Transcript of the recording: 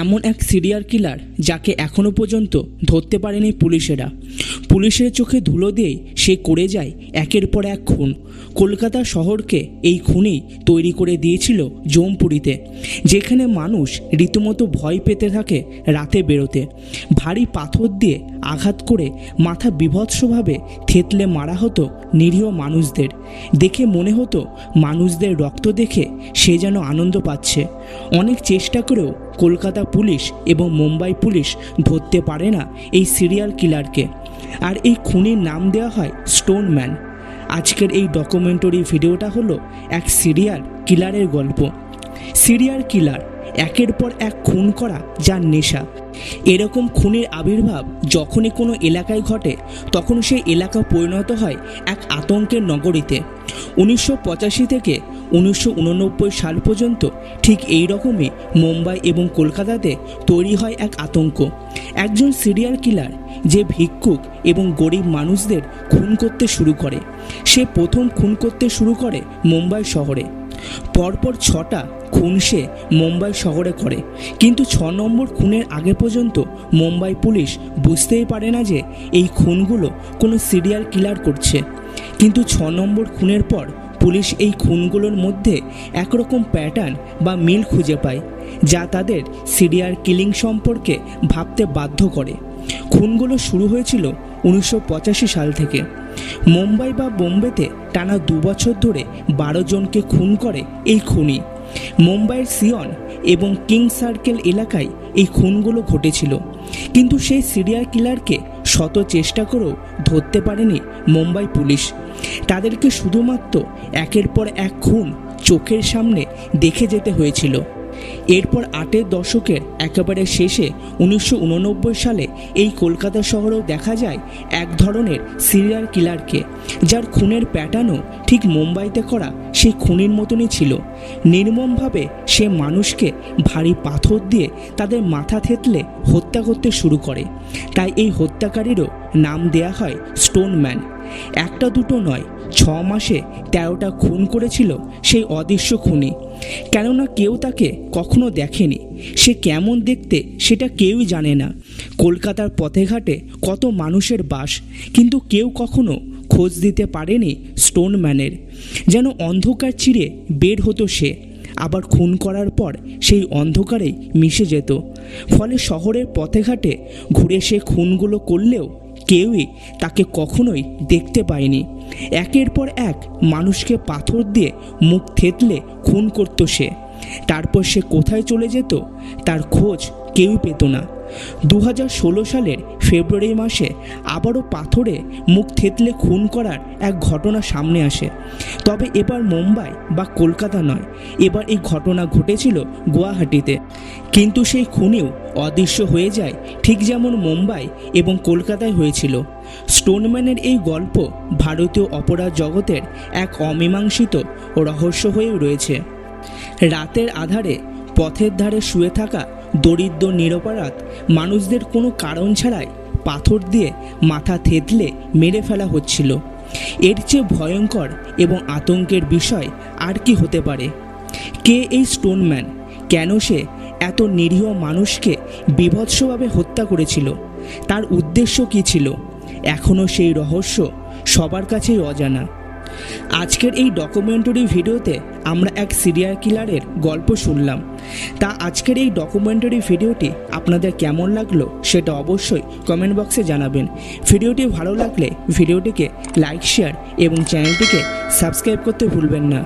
এমন এক serial killer যাকে এখনও পর্যন্ত ধরতে পারেনি পুলিশেরা। পুলিশের চোখে ধুলো দিয়ে সে করে যায় একের পর এক খুন। কলকাতা শহরকে এই খুনেই তৈরি করে দিয়েছিল জমপুরিতে যেখানে মানুষ রীতিমতো ভয় পেতে থাকে রাতে বেরোতে। ভারী পাথর দিয়ে আঘাত করে মাথা বিভৎসভাবে থেতলে মারা হতো নিরীহ মানুষদের। দেখে মনে হতো মানুষদের রক্ত দেখে সে যেন আনন্দ পাচ্ছে। অনেক চেষ্টা করেও কলকাতা পুলিশ এবং মুম্বাই পুলিশ ধরতে পারে না এই সিরিয়াল কিলারকে আর এই খুনের নাম দেওয়া হয় স্টোন ম্যান আজকের এই ডকুমেন্টারি ভিডিওটা হলো এক সিরিয়াল কিলারের গল্প। সিরিয়াল কিলার একের পর এক খুন করা যার নেশা। এরকম খুনের আবির্ভাব যখনই কোনো এলাকায় ঘটে, তখন সেই এলাকা পরিণত হয় এক আতঙ্কের নগরীতে। উনিশশো পঁচাশি থেকে উনিশশো উননব্বই সাল পর্যন্ত ঠিক এই রকমই মুম্বাই এবং কলকাতাতে তৈরি হয় এক আতঙ্ক। একজন সিরিয়াল কিলার যে ভিক্ষুক এবং গরিব মানুষদের খুন করতে শুরু করে, সে প্রথম খুন করতে শুরু করে মুম্বাই শহরে। পরপর ছটা খুন সে মুম্বাই শহরে করে। কিন্তু ছ নম্বর খুনের আগে পর্যন্ত মুম্বাই পুলিশ বুঝতেই পারে না যে এই খুনগুলো কোনো সিরিয়াল কিলার করছে। কিন্তু ছ নম্বর খুনের পর পুলিশ এই খুনগুলোর মধ্যে একরকম প্যাটার্ন বা মিল খুঁজে পায়, যা তাদের সিরিয়াল কিলিং সম্পর্কে ভাবতে বাধ্য করে। খুনগুলো শুরু হয়েছিল উনিশশো পঁচাশি সাল থেকে। মুম্বাই বা বোম্বেতে টানা দু বছর ধরে বারো জনকে খুন করে এই খুনি। মুম্বাইয়ের সিয়ন এবং কিং সার্কেল এলাকায় এই খুনগুলো ঘটেছিল। কিন্তু সেই সিরিয়াল কিলারকে শত চেষ্টা করেও ধরতে পারেনি মুম্বাই পুলিশ। তাদেরকে শুধুমাত্র একের পর এক খুন চোখের সামনে দেখে যেতে হয়েছিল। এরপর আটের দশকের একেবারে শেষে উনিশশো উননব্বই সালে এই কলকাতা শহরেও দেখা যায় এক ধরনের সিরিয়াল কিলারকে যার খুনের প্যাটার্নও ঠিক মুম্বাইতে করা সেই খুনির মতনই ছিল। নির্মমভাবে সে মানুষকে ভারী পাথর দিয়ে তাদের মাথা থেতলে হত্যা করতে শুরু করে। তাই এই হত্যাকারীরও নাম দেয়া হয় স্টোন ম্যান একটা দুটো নয়, ছ মাসে তেরোটা খুন করেছিল সেই অদৃশ্য খুনি। কেননা কেউ তাকে কখনো দেখেনি। সে কেমন দেখতে সেটা কেউই জানে না। কলকাতার পথে ঘাটে কত মানুষের বাস, কিন্তু কেউ কখনো খোঁজ দিতে পারেনি স্টোন ম্যানের যেন অন্ধকার চিরে বের হতো সে। আবার খুন করার পর সেই অন্ধকারে মিশে যেত। ফলে শহরের পথে ঘাটে ঘুরে সে খুনগুলো করলেও কেউই তাকে কখনোই দেখতে পায়নি। একের পর এক মানুষকে পাথর দিয়ে মুখ থেতলে খুন করত সে। তারপর সে কোথায় চলে যেত, তার খোঁজ কেউই পেত না। দু হাজার ষোলো সালের ফেব্রুয়ারি মাসে আবারও পাথরে মুখ থেতলে খুন করার এক ঘটনা সামনে আসে। তবে এবার মুম্বাই বা কলকাতা নয়, এবার এই ঘটনা ঘটেছিল গুয়াহাটিতে। কিন্তু সেই খুনেও অদৃশ্য হয়ে যায় ঠিক যেমন মুম্বাই এবং কলকাতায় হয়েছিল। স্টোনম্যানের এই গল্প ভারতীয় অপরাধ জগতের এক অমীমাংসিত রহস্য হয়ে রয়েছে। রাতের আধারে পথের ধারে শুয়ে থাকা দরিদ্র নিরপরাধ, মানুষদের কোনো কারণ ছাড়াই পাথর দিয়ে মাথা থেতলে মেরে ফেলা হচ্ছিল। এর চেয়ে ভয়ঙ্কর এবং আতঙ্কের বিষয় আর কি হতে পারে? কে এই স্টোনম্যান? কেন সে এত নিরীহ মানুষকে বিভৎসভাবে হত্যা করেছিল? তার উদ্দেশ্য কী ছিল? এখনও সেই রহস্য সবার কাছেই অজানা। আজকের এই ডকুমেন্টারি ভিডিওতে আমরা এক সিরিয়াল কিলারের গল্প শুনলাম। তা আজকের এই ডকুমেন্টারি ভিডিওটি আপনাদের কেমন লাগল সেটা অবশ্যই কমেন্ট বক্সে জানাবেন। ভিডিওটি ভালো লাগলে ভিডিওটিকে লাইক শেয়ার এবং চ্যানেলটিকে সাবস্ক্রাইব করতে ভুলবেন না।